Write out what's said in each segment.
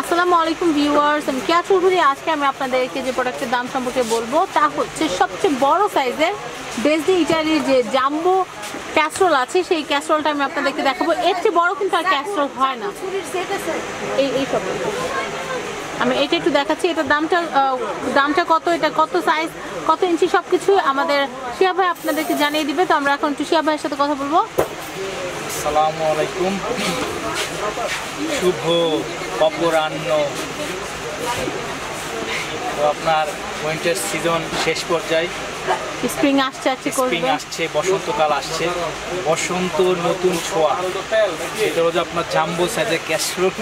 আসসালামু আলাইকুম ভিউয়ার্স, আমি কেয়া চৌধুরী। আজকে আমি আপনাদেরকে যে প্রোডাক্টের দাম সম্পর্কে বলব, তা হচ্ছে সবচেয়ে বড় সাইজের ডেজনি ইটালির যে জাম্বো ক্যাসরোল আছে, সেই ক্যাসরোলটা আমি আপনাদেরকে দেখাবো। এর চেয়ে বড় কিন্তু আর ক্যাসরোল হয় না। এই এই সব। আমি এটা একটু দেখাচ্ছি, এটার দামটা দামটা কত, এটা কত সাইজ কত ইঞ্চি সব কিছু আমাদের শিয়া ভাই আপনাদেরকে জানিয়ে দিবে। তো আমরা এখন একটু শিয়া ভাইয়ের সাথে কথা বলব। আসসালামু আলাইকুম। শুভ অপরাহ্ন। তো আপনার উইন্টার সিজন শেষ পর্যায়ে। স্প্রিং আসছে আসছে স্প্রিং আসছে বসন্তকাল আসছে। বসন্ত নতুন ছোঁয়া। সেটা হচ্ছে আপনার জাম্বো সাইজের ক্যাশরোল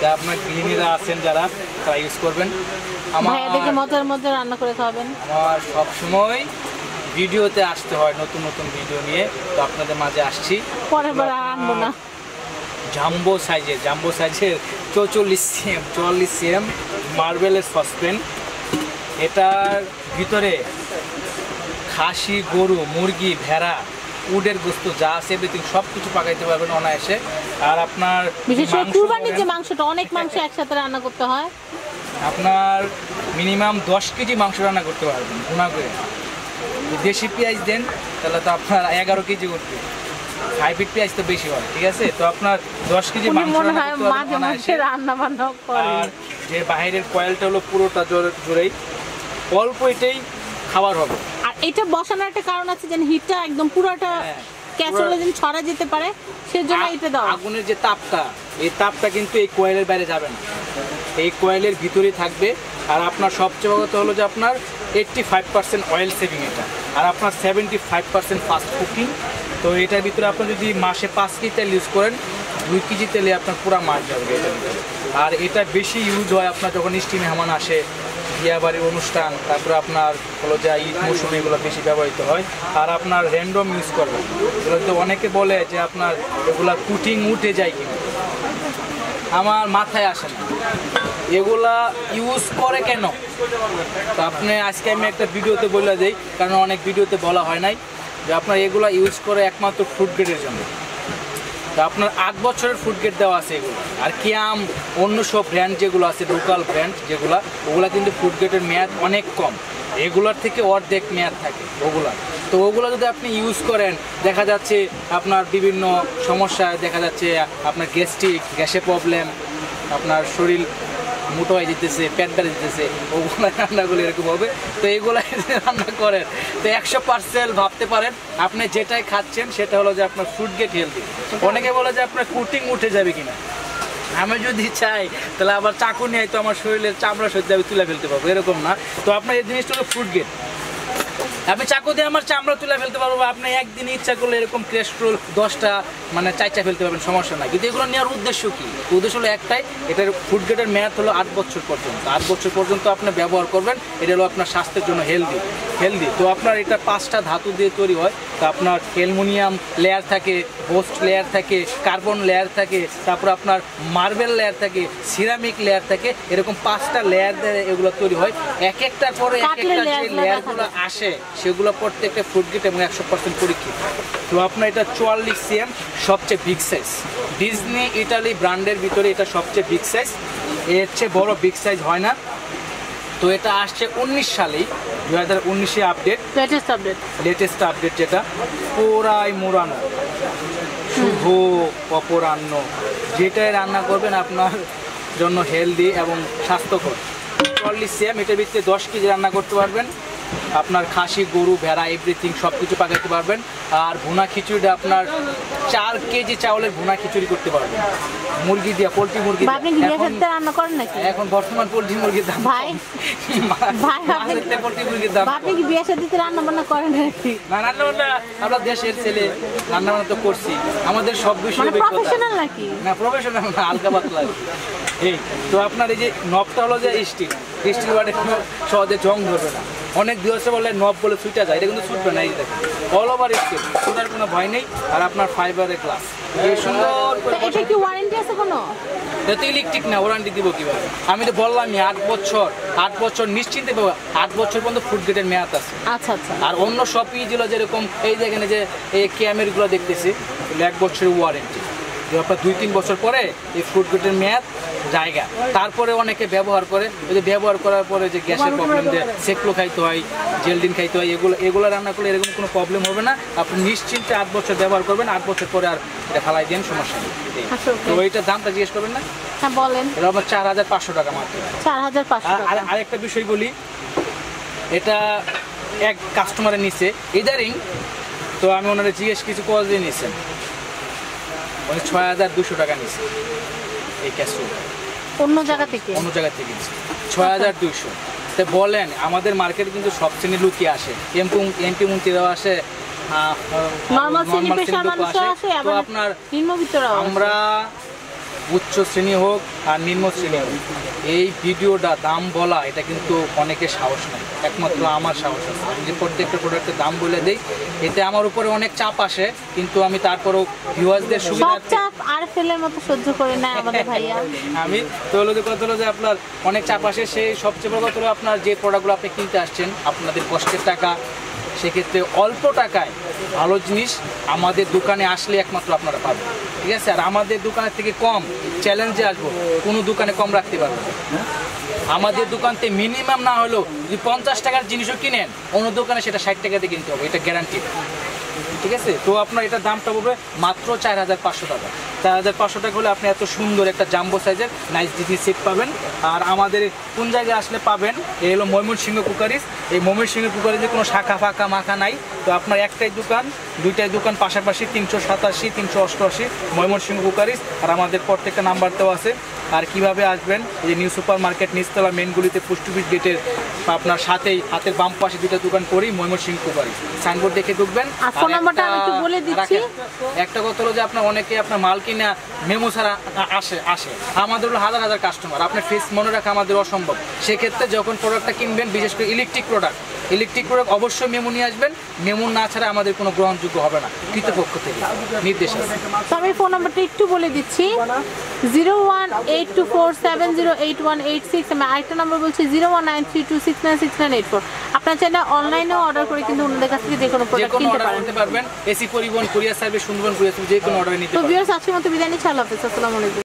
যা আপনার গৃহিণীরা আছেন যারা তারা ইউজ করবেন। আমার মজার মধ্যে রান্না করে খাওয়াবেন। আমার সবসময় ভিডিওতে আসতে হয় নতুন নতুন ভিডিও নিয়ে। তো আপনাদের মাঝে আসছি। পরের বার আনব না। জাম্বো সাইজের জাম্বো সাইজের চৌচল্লিশ সিএম চুয়াল্লিশ সিএম মার্বেলের সসপেন এটার ভিতরে খাসি গরু মুরগি ভেড়া উডের গোস্ত যা আছে এভরিথিং সব কিছু পাকাইতে পারবেন অনায়াসে। আর আপনার বিশেষ করে কুরবানির যে মাংসটা অনেক মাংস একসাথে রান্না করতে হয়। আপনার মিনিমাম দশ কেজি মাংস রান্না করতে পারবেন গুণা করে। দেশি পেঁয়াজ দেন তাহলে তো আপনার এগারো কেজি উঠবে। হাইব্রিড পেঁয়াজ তো বেশি হয় ঠিক আছে? তো আপনার দশ কেজি রান্না বান্না আর যে বাইরের কয়েলটা হলো পুরোটা জোরে- জোরেই। অল্প এটাই খাবার হবে। আর এটা বসানোর একটা কারণ আছে যেন হিটটা একদম পুরোটা হ্যাঁ, ক্যাসরোলে যেন ছড়া যেতে পারে সেজন্য এটা দাও আগুনের যে তাপটা এই তাপটা কিন্তু এই কয়েলের বাইরে যাবে না। এই কয়েলের ভিতরেই থাকবে। আর আপনার সবচেয়ে বড় কথা হলো যে আপনার eighty five percent oil saving এটা। আর আপনার seventy five percent fast cooking. তো এটার ভিতরে আপনি যদি মাসে পাঁচ কেজি তেল ইউজ করেন, দুই কেজি তেলে আপনার পুরো মাছ যাবে এটার ভিতরে। আর এটা বেশি ইউজ হয় আপনার যখন স্টি মেহমান আসে বিয়াবাড়ির অনুষ্ঠান, তারপরে আপনার হলো যা ঈদ মৌসুমে এগুলো বেশি ব্যবহৃত হয়। আর আপনার র্যান্ডম ইউজ করবেন এগুলো তো অনেকে বলে যে আপনার এগুলা কুটিং উঠে যায় কিনা। আমার মাথায় আসে না। এগুলা ইউজ করে কেন? তো আপনি আজকে আমি একটা ভিডিওতে বলে দিই, কারণ অনেক ভিডিওতে বলা হয় নাই যে আপনার এগুলা ইউজ করে একমাত্র ফুড গ্রেডের জন্য। তো আপনার আট বছরের ফুড গ্রেড দেওয়া আছে এগুলো। আর কিয়াম, অন্য সব ব্র্যান্ড যেগুলো আছে লোকাল ব্র্যান্ড যেগুলো, ওগুলো কিন্তু ফুড গ্রেডের মেয়াদ অনেক কম। এগুলার থেকে অর্ধেক মেয়াদ থাকে ওগুলার তো ওগুলো যদি আপনি ইউজ করেন, দেখা যাচ্ছে আপনার বিভিন্ন সমস্যা দেখা যাচ্ছে, আপনার গ্যাস্ট্রিক গ্যাসের প্রবলেম আপনার শরীর মোটো দিতেছে যেতেছে দিতেছে ওগুলাই রান্নাগুলো এরকম হবে। তো এগুলো রান্না করেন, তো একশো পার্সেন্ট ভাবতে পারেন, আপনি যেটাই খাচ্ছেন, সেটা হলো যে আপনার ফুড গেট হেলদি অনেকে বলে যে আপনার কুটিং উঠে যাবে কিনা। আমি যদি চাই, তাহলে আবার চাকু নিয়ে তো আমার শরীরের চামড়া সহ্য আমি তুলে ফেলতে পারব, এরকম না। তো আপনার এই জিনিসটা হলো ফুড গেট আমি চাকু দিয়ে আমার চামড়া তুলে ফেলতে পারব বা আপনি একদিন ইচ্ছা করলে এরকম ক্রেস্ট্রোল দশটা মানে চাইচা ফেলতে পারবেন সমস্যা নাই। কিন্তু এগুলো নেওয়ার উদ্দেশ্য কি? উদ্দেশ্য হলো একটাই এটার ফুড গ্রেডের মেয়াদ হলো আট বছর পর্যন্ত। আট বছর পর্যন্ত আপনি ব্যবহার করবেন এটা হলো আপনার স্বাস্থ্যের জন্য হেলদি হেলদি তো আপনার এটা পাঁচটা ধাতু দিয়ে তৈরি হয় তো আপনার অ্যালুমিনিয়াম লেয়ার থাকে হোস্ট লেয়ার থাকে কার্বন লেয়ার থাকে তারপর আপনার মার্বেল লেয়ার থাকে সিরামিক লেয়ার থাকে এরকম পাঁচটা লেয়ার দিয়ে এগুলো তৈরি হয়। এক একটার পরে এক একটা যে লেয়ারগুলো আসে সেগুলো প্রত্যেকটা ফুড গেট এবং একশো পার্সেন্ট পরীক্ষিত তো আপনার এটা চুয়াল্লিশ সিএম সবচেয়ে বিগ সাইজ ডিজনি ইটালি ব্র্যান্ডের ভিতরে এটা সবচেয়ে বিগ সাইজ এর চেয়ে বড় বিগ সাইজ হয় না। তো এটা আসছে উনিশ সালেই দু হাজার উনিশে update latest update latest update যেটা পুরাই মোড়ানো। শুভ অপরাহ্ন। যেটাই রান্না করবেন আপনার জন্য হেলদি এবং স্বাস্থ্যকর। চল্লিশ সেম এটার ভিত্তিতে দশ কেজি রান্না করতে পারবেন। আপনার খাসি গরু ভেড়া এভরিথিং সব কিছু পাকাইতে পারবেন। আর ভুনা খিচুড়িটা আপনার চার কেজি চাউলের ভুনা খিচুড়ি করতে পারবেন। মুরগি দিয়ে পোলট্রি মুরগি এখন রান্না করেন নাকি? এখন বর্তমান পোলট্রি মুরগির দাম ভাই, ভাই, পোলট্রি মুরগির দাম আপনি কি বিয়ে সাথে রান্না বান্না করেন নাকি? না রান্না বান্না আমরা দেশের ছেলে রান্না বান্না তো করছি। আমাদের সব বিষয়ে মানে প্রফেশনাল নাকি? না প্রফেশনাল না হালকা পাতলা। এই তো আপনার এই যে নবটা হলো যে স্টিল। স্টিল ওয়ার্ডে সহজে জং ধরবে না। অনেক দিবসে বলে নব বলে ছুটে যায়। এটা কিন্তু ছুটবে না এই দেখেন। অল ওভার স্টিল ছুটার কোনো ভয় নেই। আর আপনার ফাইবারের গ্লাস এই সুন্দর এটা কি ওয়ারেন্টি আছে কোনো? এটা তো ইলেকট্রিক না ওয়ারেন্টি দিব কীভাবে? আমি তো বললামই আট বছর আট বছর নিশ্চিন্তে পাবো। আট বছর পর্যন্ত ফুড গ্রেডের মেয়াদ আছে। আচ্ছা আচ্ছা। আর অন্য সব ইগুলো যেরকম এই যে এখানে যে এই ক্যামেরগুলো দেখতেছি এক বছরের ওয়ারেন্টি আপনার দুই তিন বছর পরে এই ফুড গ্রেডের মেয়াদ জায়গা। তারপরে অনেকে ব্যবহার করে ওই যে ব্যবহার করার পরে যে গ্যাসের প্রবলেম দেয় সেকলো খাইতে হয় জেলদিন খাইতে হয় এগুলো এগুলো রান্না করলে এরকম কোনো প্রবলেম হবে না। আপনি নিশ্চিন্তে আট বছর ব্যবহার করবেন আট বছর পরে আর এটা ফালাই দেন সমস্যা নেই। আচ্ছা. তো এইটার দামটা জিজ্ঞেস করবেন না? হ্যাঁ বলেন। এটা আপনার চার হাজার পাঁচশো টাকা মাত্র। চার হাজার পাঁচশো আরেকটা বিষয় বলি এটা এক কাস্টমারের নিচে ইদারিং তো আমি ওনারা জিজ্ঞেস কিছু কল দিয়ে নিয়েছেন উনি ছয় হাজার দুশো টাকা নিয়েছে এই ক্যাশরোল অন্য জায়গা থেকে? অন্য জায়গা থেকে। ছয় হাজার দুইশো। তো বলেন আমাদের মার্কেটে কিন্তু সব শ্রেণির লুকিয়ে আসে। এমপি এমপি মন্ত্রীরাও আসে নর্মাল শ্রেণির মানুষও আসে। আবার আপনার নিম্নবিত্তরাও আমরা উচ্চ শ্রেণি হোক আর নিম্ন শ্রেণি হোক এই ভিডিওটা দাম বলা এটা কিন্তু অনেকের সাহস নেই। একমাত্র আমার সাহস আছে। আমি যে প্রত্যেকটা প্রোডাক্টের দাম বলে দিই এতে আমার উপরে অনেক চাপ আসে কিন্তু আমি তারপরও ভিউয়ার্সদের সব সুবিধার্থে চাপ আর ফেলের মতো সহ্য করে নেয় আমাদের ভাইয়া। আমি তো হলো যে কথা হলো যে আপনার অনেক চাপ আসে সেই সবচেয়ে বড় কথা হলো আপনার যে প্রোডাক্টগুলো আপনি কিনতে আসছেন আপনাদের কষ্টের টাকা সেক্ষেত্রে অল্প টাকায় ভালো জিনিস আমাদের দোকানে আসলে একমাত্র আপনারা পাবেন। ঠিক আছে? আর আমাদের দোকানের থেকে কম চ্যালেঞ্জে আসব। কোনো দোকানে কম রাখতে পারব না। আমাদের দোকানতে মিনিমাম না হলেও যদি পঞ্চাশ টাকার জিনিসও কিনেন, অন্য দোকানে সেটা ষাট টাকাতে কিনতে হবে। এটা গ্যারান্টি ঠিক আছে? তো আপনার এটার দামটা পড়বে মাত্র চার হাজার পাঁচশো টাকা। চার হাজার পাঁচশো টাকা হলে আপনি এত সুন্দর একটা জাম্বো সাইজের নাইস ডিজি সেট পাবেন। আর আমাদের কোন জায়গায় আসলে পাবেন এই হলো ময়মনসিংহ কুকারিস। এই ময়মনসিংহ কুকারিজে কোনো শাখা ফাঁকা মাখা নাই। তো আপনার একটাই দোকান দুইটাই দোকান পাশাপাশি তিনশো সাতাশি তিনশো অষ্টআশি ময়মনসিংহ কুকারিস। আর আমাদের প্রত্যেকটা নাম্বার দেওয়া আছে। আর কীভাবে আসবেন এই যে নিউ সুপার মার্কেট নিচতলা মেনগুলিতে পোস্ট অফিস গেটের আপনার সাথেই হাতের বাম পাশে দুটো দোকান করেই ময়মনসিংহ কুকারিস। সাইনবোর্ড দেখে ঢুকবেন। আর ফোন নাম্বারটা আমি একটু বলে দিচ্ছি। একটা- কথা হলো যে আপনার অনেকে আপনার মাল কিনা মেমো ছাড়া আসে আসে। আমাদের হলো হাজার হাজার কাস্টমার আপনার ফেস মনে রাখা আমাদের অসম্ভব। সেক্ষেত্রে যখন প্রোডাক্টটা কিনবেন বিশেষ করে ইলেকট্রিক প্রোডাক্ট ইলেকট্রিক প্রোডাক্ট অবশ্যই মেমো নিয়ে আসবেন। মেমো না ছাড়া আমাদের কোনো গ্রহণযোগ্য হবে না কৃতপক্ষ থেকে। নির্দেশ আছে। তো আমি ফোন নাম্বারটা একটু বলে দিচ্ছি। Zero one eight two four seven zero eight one eight six আমি আরেকটা নাম্বার বলছি zero one nine three two six nine six nine eight four আপনার চাইলে অনলাইনেও অর্ডার করে কিন্তু অন্যদের কাছ থেকে যে কোনো প্রোডাক্ট কিনতে পারবেন। এসি পরিবহন কুরিয়ার সার্ভিস সুন্দরবন কুরিয়ার যে কোনো অর্ডার নিতে তো পারবেন। ভিউয়ার্স আজকের মতো বিদায় নিচ্ছি। আল্লাহ হাফেজ। আসসালামু আলাইকুম।